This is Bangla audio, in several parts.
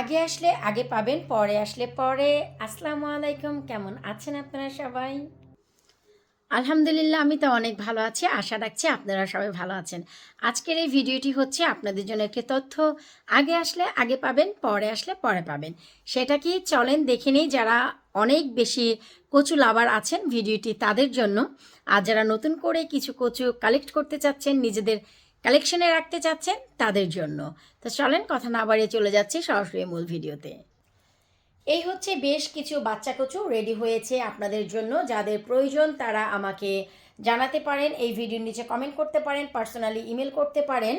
আগে আসলে, আগে পাবেন, পরে আসলে, পরে। আসসালামু আলাইকুম, কেমন আছেন আপনারা সবাই? আলহামদুলিল্লাহ, আমি তো অনেক ভালো আছি। আশা রাখছি আপনারা সবাই ভালো আছেন। আজকের এই ভিডিওটি হচ্ছে আপনাদের জন্য একটি তথ্য। আগে আসলে, আগে পাবেন, পরে আসলে, পরে পাবেন। সেটা কি? চলেন, দেখে নিই যারা অনেক বেশি কচু লাভার আছেন ভিডিওটি তাদের জন্য। আর যারা নতুন করে কিছু কচু কালেক্ট করতে চাচ্ছেন, নিজেদের কালেকশনে রাখতে চাচ্ছেন তাদের জন্য। তো চলেন কথা না বাড়িয়ে চলে যাচ্ছি সরাসরি মূল ভিডিওতে। এই হচ্ছে বেশ কিছু বাচ্চা কচু রেডি হয়েছে আপনাদের জন্য। যাদের প্রয়োজন তারা আমাকে জানাতে পারেন, এই ভিডিওর নিচে কমেন্ট করতে পারেন পার্সোনালি ইমেল করতে পারেন,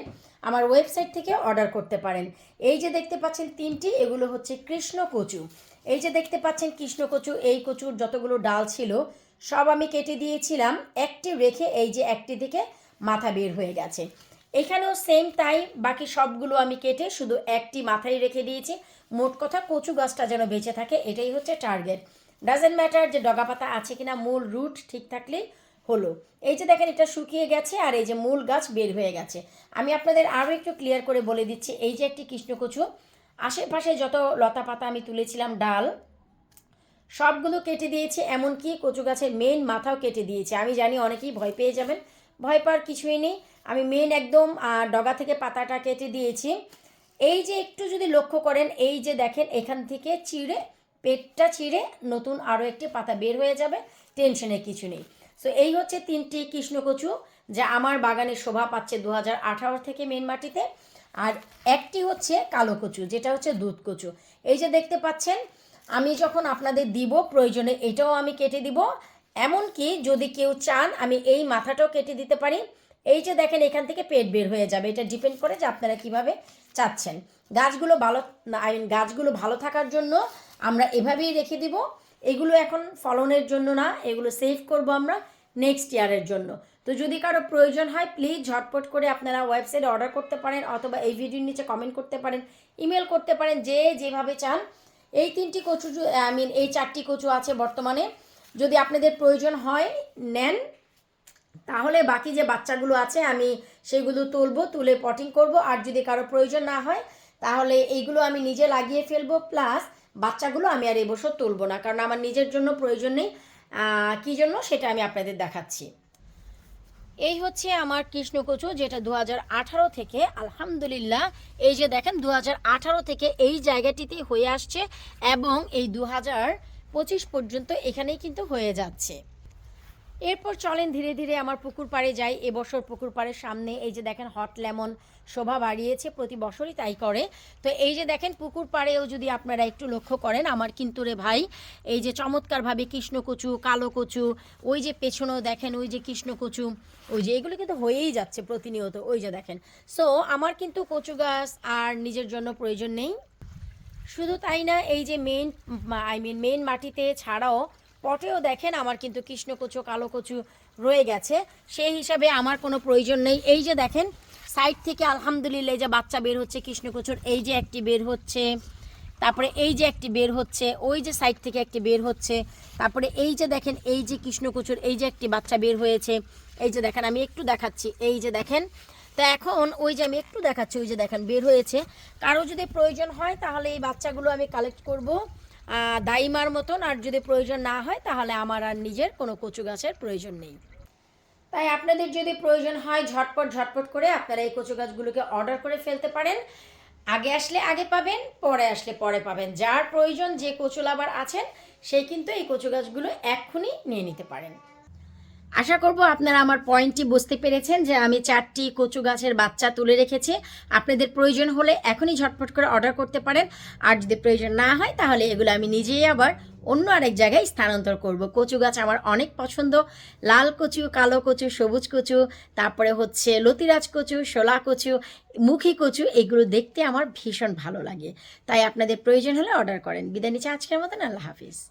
আমার ওয়েবসাইট থেকে অর্ডার করতে পারেন। এই যে দেখতে পাচ্ছেন তিনটি, এগুলো হচ্ছে কৃষ্ণ কচু। এই যে দেখতে পাচ্ছেন কৃষ্ণ কচু, এই কচুর যতগুলো ডাল ছিল, সব আমি কেটে দিয়েছিলাম। একটি রেখে এই যে একটি থেকে মাথা বের হয়ে গেছে। এখানেও সেম তাই বাকি সবগুলো আমি কেটে শুধু একটি মাথায় রেখে দিয়েছি। মোট কথা কচু গাছটা যেন বেঁচে থাকে, এটাই হচ্ছে টার্গেট ডাজেন্ট ম্যাটার যে ডগাপাতা আছে কিনা, মূল রুট ঠিক থাকলেই হলো। এই যে দেখেন, এটা শুকিয়ে গেছে আর এই যে মূল গাছ বের হয়ে গেছে। আমি আপনাদের আরও একটু ক্লিয়ার করে বলে দিচ্ছি, এই যে একটি কৃষ্ণকচু, আশেপাশে যত লতা পাতা আমি তুলেছিলাম, ডাল, সবগুলো কেটে দিয়েছি, এমনকি কচু গাছের মেন মাথাও কেটে দিয়েছি। আমি জানি অনেকেই ভয় পেয়ে যাবেন ভয় পাওয়ার কিছুই নেই। আমি মেন একদম ডগা থেকে পাতাটা কেটে দিয়েছি। এই যে একটু যদি লক্ষ্য করেন, এই যে দেখেন, এখান থেকে চিড়ে, পেটটা চিড়ে নতুন আরও একটি পাতা বের হয়ে যাবে। টেনশনের কিছু নেই। সো এই হচ্ছে তিনটি কৃষ্ণকচু যা আমার বাগানে শোভা পাচ্ছে দু হাজার আঠারো থেকে মেন মাটিতে। আর একটি হচ্ছে কালো কচু, যেটা হচ্ছে দুধ কচু। এই যে দেখতে পাচ্ছেন, আমি যখন আপনাদের দিব প্রয়োজনে, এটাও আমি কেটে দিব। এমনকি যদি কেউ চান আমি এই মাথাটাও কেটে দিতে পারি। এই যে দেখেন, এখান থেকে পেট বের হয়ে যাবে। এটা ডিপেন্ড করে যে আপনারা কীভাবে চাচ্ছেন। গাছগুলো ভালো, আই মিন গাছগুলো ভালো থাকার জন্য আমরা এভাবেই রেখে দিব। এগুলো এখন ফলনের জন্য না, এগুলো সেভ করব আমরা নেক্সট ইয়ারের জন্য। তো যদি কারও প্রয়োজন হয় প্লিজ ঝটপট করে আপনারা ওয়েবসাইটে অর্ডার করতে পারেন অথবা এই ভিডিওর নিচে কমেন্ট করতে পারেন ইমেল করতে পারেন, যে যেভাবে চান। এই তিনটি কচু আই মিন এই চারটি কচু আছে বর্তমানে। যদি আপনাদের প্রয়োজন হয়, নেন। তাহলে বাকি যে বাচ্চাগুলো আছে, আমি সেগুলো তুলবো, তুলে পটিং করব। আর যদি কারও প্রয়োজন না হয়, তাহলে এইগুলো আমি নিজে লাগিয়ে ফেলব প্লাস বাচ্চাগুলো আমি আর এবছর তুলবো না। কারণ আমার নিজের জন্য প্রয়োজন নেই। কী জন্য? সেটা আমি আপনাদের দেখাচ্ছি। এই হচ্ছে আমার কৃষ্ণকচু, যেটা দু হাজার আঠারো থেকে, আলহামদুলিল্লাহ, এই যে দেখেন দু হাজার আঠারো থেকে এই জায়গাটিতে হয়ে আসছে। এবং এই দু হাজার পঁচিশ পর্যন্ত এখানেই কিন্তু হয়ে যাচ্ছে। এরপর চলেন ধীরে ধীরে আমার পুকুর পাড়ে যাই। এবছর পুকুর পাড়ের সামনে এই যে দেখেন হট লেমন শোভা বাড়িয়েছে, প্রতি বছরই তাই করে। তো এই যে দেখেন পুকুর পাড়েও যদি আপনারা একটু লক্ষ্য করেন, আমার কিন্তু রে ভাই এই যে চমৎকারভাবে কৃষ্ণকচু কালো কচু ওই যে পেছনেও দেখেন, ওই যে কৃষ্ণকচু, ওই যে এগুলো কিন্তু হয়েই যাচ্ছে প্রতিনিয়ত, ওই যে দেখেন। সো আমার কিন্তু কচু গাছ আর নিজের জন্য প্রয়োজন নেই। শুধু তাই না এই যে মেন আই মিন মেন মাটিতে ছাড়াও পটেও দেখেন আমার কিন্তু কৃষ্ণকচু কালো কচু রয়ে গেছে সেই হিসাবে আমার কোনো প্রয়োজন নেই এই যে দেখেন সাইড থেকে আলহামদুলিল্লাহ এই যে বাচ্চা বের হচ্ছে কৃষ্ণকচুর এই যে একটি বের হচ্ছে তারপরে এই যে একটি বের হচ্ছে ওই যে সাইড থেকে একটি বের হচ্ছে তারপরে এই যে দেখেন এই যে কৃষ্ণকচুর এই যে একটি বাচ্চা বের হয়েছে এই যে দেখেন আমি একটু দেখাচ্ছি এই যে দেখেন তো এখন ওই যে আমি একটু দেখাচ্ছি, ওই যে দেখেন, বের হয়েছে। কারও যদি প্রয়োজন হয়, তাহলে এই বাচ্চাগুলো আমি কালেক্ট করব দাইমার মতন। আর যদি প্রয়োজন না হয়, তাহলে আমার আর নিজের কোনো কচু গাছের প্রয়োজন নেই। তাই আপনাদের যদি প্রয়োজন হয়, ঝটপট ঝটপট করে আপনারা এই কচু গাছগুলোকে অর্ডার করে ফেলতে পারেন। আগে আসলে আগে পাবেন, পরে আসলে পরে পাবেন। যার প্রয়োজন যে কচু লাভার আছেন সেই কিন্তু এই কচু গাছগুলো এক্ষুনি নিয়ে নিতে পারেন। আশা করব আপনারা আমার পয়েন্টটি বুঝতে পেরেছেন যে আমি চারটি কচু গাছের বাচ্চা তুলে রেখেছি। আপনাদের প্রয়োজন হলে এখনই ঝটপট করে অর্ডার করতে পারেন। আর যদি প্রয়োজন না হয়, তাহলে এগুলো আমি নিজেই আবার অন্য আরেক জায়গায় স্থানান্তর করব। কচু গাছ আমার অনেক পছন্দ। লাল কচু, কালো কচু, সবুজ কচু, তারপরে হচ্ছে লতিরাজ কচু, শোলা কচু, মুখী কচু, এগুলো দেখতে আমার ভীষণ ভালো লাগে। তাই আপনাদের প্রয়োজন হলে অর্ডার করেন। বিদায় নিচ্ছে আজকের মতন। আল্লাহ হাফিজ।